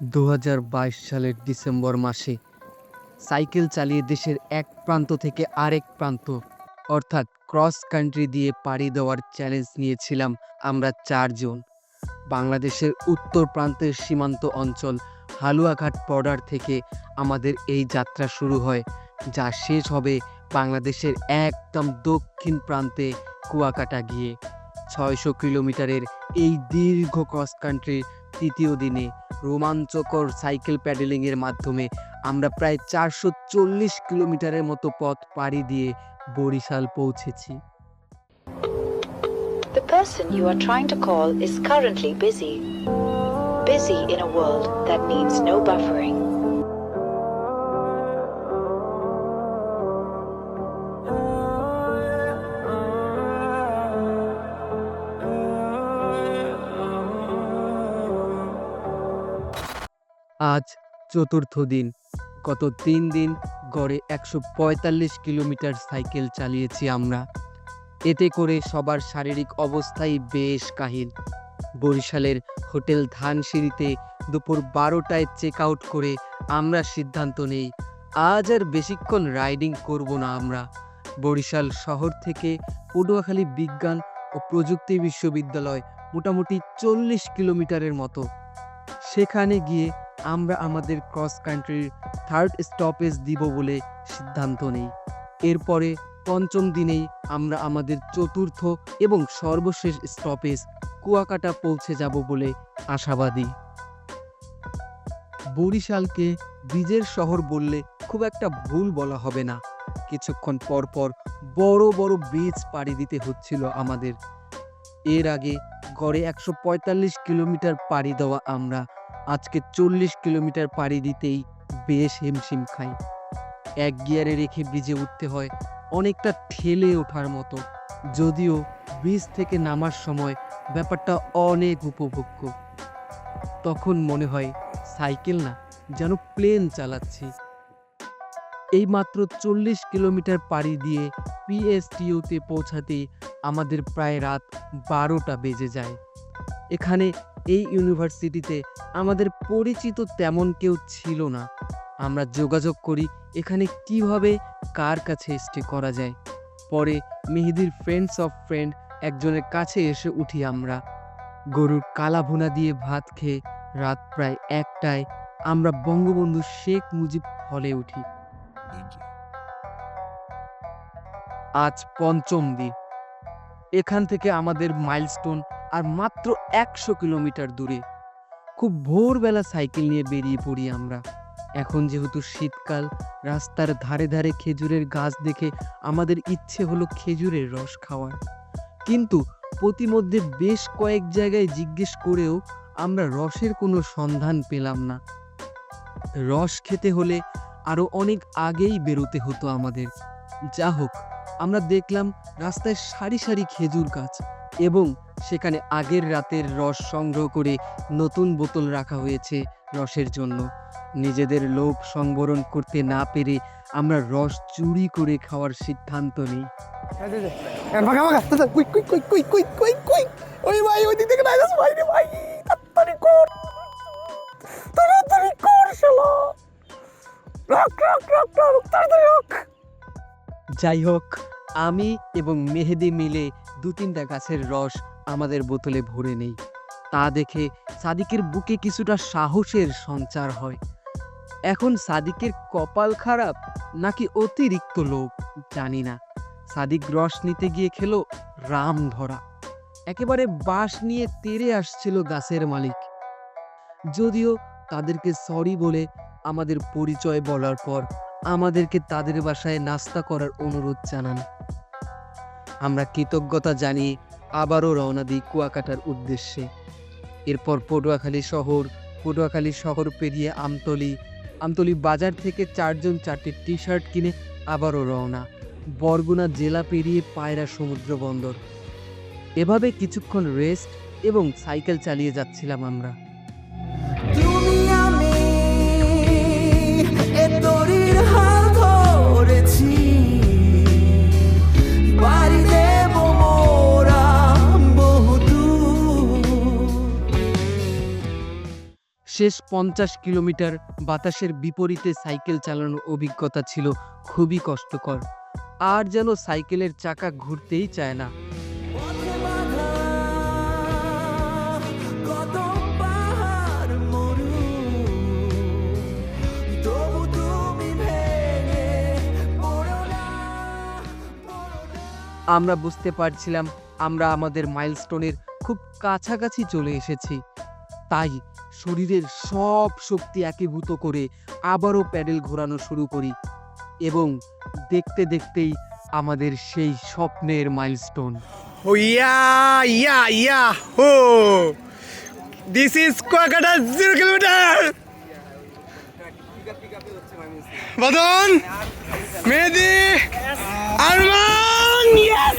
দু হাজার বাইশ সালের ডিসেম্বর মাসে সাইকেল চালিয়ে দেশের এক প্রান্ত থেকে আরেক প্রান্ত, অর্থাৎ ক্রস কান্ট্রি দিয়ে পাড়ি দেওয়ার চ্যালেঞ্জ নিয়েছিলাম আমরা চারজন। বাংলাদেশের উত্তর প্রান্তের সীমান্ত অঞ্চল হালুয়াঘাট বর্ডার থেকে আমাদের এই যাত্রা শুরু হয়, যা শেষ হবে বাংলাদেশের একদম দক্ষিণ প্রান্তে কুয়াকাটা গিয়ে। ছয়শো কিলোমিটারের এই দীর্ঘ ক্রস কান্ট্রির তৃতীয় দিনে রোমাঞ্চকর সাইকেল প্যাডেলিংয়ের মাধ্যমে আমরা প্রায় চারশো চল্লিশ কিলোমিটারের মতো পথ পাড়ি দিয়ে বরিশাল পৌঁছেছি The person you are trying to call is currently busy. Busy in a world that needs no buffering. আজ চতুর্থ দিন। গত তিন দিন গড়ে একশো পঁয়তাল্লিশ কিলোমিটার সাইকেল চালিয়েছি আমরা। এতে করে সবার শারীরিক অবস্থাই বেশ কাহিল। বরিশালের হোটেল ধানসিঁড়িতে দুপুর বারোটায় চেক আউট করে আমরা সিদ্ধান্ত নেই, আজ আর বেশিক্ষণ রাইডিং করব না আমরা। বরিশাল শহর থেকে পটুয়াখালী বিজ্ঞান ও প্রযুক্তি বিশ্ববিদ্যালয় মোটামুটি চল্লিশ কিলোমিটারের মতো। সেখানে গিয়ে আমরা আমাদের ক্রস কান্ট্রির থার্ড স্টপেজ দিব বলে সিদ্ধান্ত নেই। এরপরে পঞ্চম দিনেই আমরা আমাদের চতুর্থ এবং সর্বশেষ স্টপেজ কুয়াকাটা পৌঁছে যাব বলে আশাবাদী। বরিশালকে বীজের শহর বললে খুব একটা ভুল বলা হবে না। কিছুক্ষণ পর পর বড় বড় ব্রিজ পাড়ি দিতে হচ্ছিল আমাদের। এর আগে গড়ে একশো পঁয়তাল্লিশ কিলোমিটার পাড়ি দেওয়া আমরা আজকে চল্লিশ কিলোমিটার পাড়ি দিতেই বেশ হিমশিম খাই। এক গিয়ারে রেখে ব্রিজে উঠতে হয় অনেকটা ঠেলে ওঠার মতো। যদিও ব্রিজ থেকে নামার সময় ব্যাপারটা অনেক উপভোগ্য। তখন মনে হয় সাইকেল না, যেন প্লেন চালাচ্ছি। এই মাত্র চল্লিশ কিলোমিটার পাড়ি দিয়ে পিএসটিওতে পৌঁছাতে আমাদের প্রায় রাত বারোটা বেজে যায়। এখানে এই ইউনিভার্সিটিতে আমাদের পরিচিত তেমন কেউ ছিল না। আমরা যোগাযোগ করি এখানে কীভাবে কার কাছে স্টে করা যায়। পরে মেহেদির ফ্রেন্ডস অফ ফ্রেন্ড একজনের কাছে এসে উঠি আমরা। গরুর কালা ভুনা দিয়ে ভাত খেয়ে রাত প্রায় একটায় আমরা বঙ্গবন্ধু শেখ মুজিব হলে উঠি। আজ পঞ্চম দিন। এখান থেকে আমাদের মাইলস্টোন আর মাত্র একশো কিলোমিটার দূরে। খুব ভোরবেলা সাইকেল নিয়ে বেরিয়ে পড়ি আমরা। এখন যেহেতু শীতকাল, রাস্তার ধারে ধারে খেজুরের গাছ দেখে আমাদের ইচ্ছে হলো খেজুরের রস খাওয়ার। কিন্তু প্রতিমধ্যে বেশ কয়েক জায়গায় জিজ্ঞেস করেও আমরা রসের কোনো সন্ধান পেলাম না। রস খেতে হলে আরও অনেক আগেই বেরোতে হতো আমাদের। যা হোক আমরা দেখলাম রাস্তায় সারি সারি খেজুর গাছ এবং সেখানে আগের রাতের রস সংগ্রহ করে নতুন বোতল রাখা হয়েছে রসের জন্য। নিজেদের লোভ সংবরণ করতে না পেরে আমরা রস চুরি করে খাওয়ার সিদ্ধান্ত নিই। রক রক রক রক তাড়াতাড়ি রক যাই হোক, আমি এবং মেহেদি মিলে দু তিনটা গাছের রস আমাদের বোতলে ভরে নেই। তা দেখে সাদিকের বুকে কিছুটা সাহসের সঞ্চার হয়। এখন সাদিকের কপাল খারাপ নাকি অতিরিক্ত লোভ, জানি না। সাদিক রস নিতে গিয়ে খেলো রাম ধরা একেবারে বাঁশ নিয়ে তেড়ে আসছিল গাছের মালিক। যদিও তাদেরকে সরি বলে আমাদের পরিচয় বলার পর আমাদেরকে তাদের বাসায় নাস্তা করার অনুরোধ জানান। আমরা কৃতজ্ঞতা জানিয়ে আবারও রওনা দিই কুয়াকাটার উদ্দেশ্যে। এরপর পটুয়াখালী শহর পটুয়াখালী শহর পেরিয়ে আমতলি। আমতলি বাজার থেকে চারজন চারটি টি শার্ট কিনে আবারও রওনা। বরগুনা জেলা পেরিয়ে পায়রা সমুদ্র বন্দর। এভাবে কিছুক্ষণ রেস্ট এবং সাইকেল চালিয়ে যাচ্ছিলাম আমরা। শেষ পঞ্চাশ কিলোমিটার বাতাসের বিপরীতে সাইকেল চালানোর অভিজ্ঞতা ছিল খুবই কষ্টকর। আর যেন সাইকেলের চাকা ঘুরতেই চায় না। আমরা বুঝতে পারছিলাম, আমরা আমাদের মাইলস্টোনের খুব কাছাকাছি চলে এসেছি। তাই শরীরের সব শক্তি একীভূত করে আবারও প্যাডেল ঘোরানো শুরু করি এবং দেখতে দেখতেই আমাদের সেই স্বপ্নের milestone. Oh yeah yeah yeah, হো। This is Kuakata zero kilometre Badan, Mehedi, Arman. Yes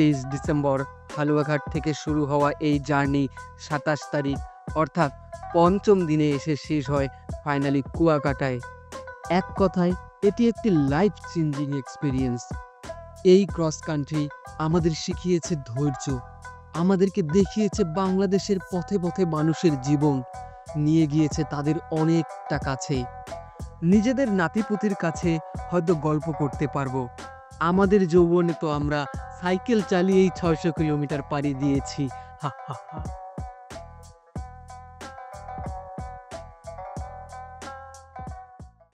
তেইশ ডিসেম্বর হালুয়াঘাট থেকে শুরু হওয়া এই জার্নি সাতাশ তারিখ, অর্থাৎ পঞ্চম দিনে এসে শেষ হয় ফাইনালি কুয়াকাটায়। এক কথায়, এটি একটি লাইফ চেঞ্জিং এক্সপিরিয়েন্স এই ক্রস কান্ট্রি আমাদের শিখিয়েছে ধৈর্য, আমাদেরকে দেখিয়েছে বাংলাদেশের পথে পথে মানুষের জীবন, নিয়ে গিয়েছে তাদের অনেকটা কাছে। নিজেদের নাতিপুতির কাছে হয়তো গল্প করতে পারব। আমাদের যৌবনে তো আমরা সাইকেল চালিয়েই ছয়শো কিলোমিটার পাড়ি দিয়েছি। হা হা হা।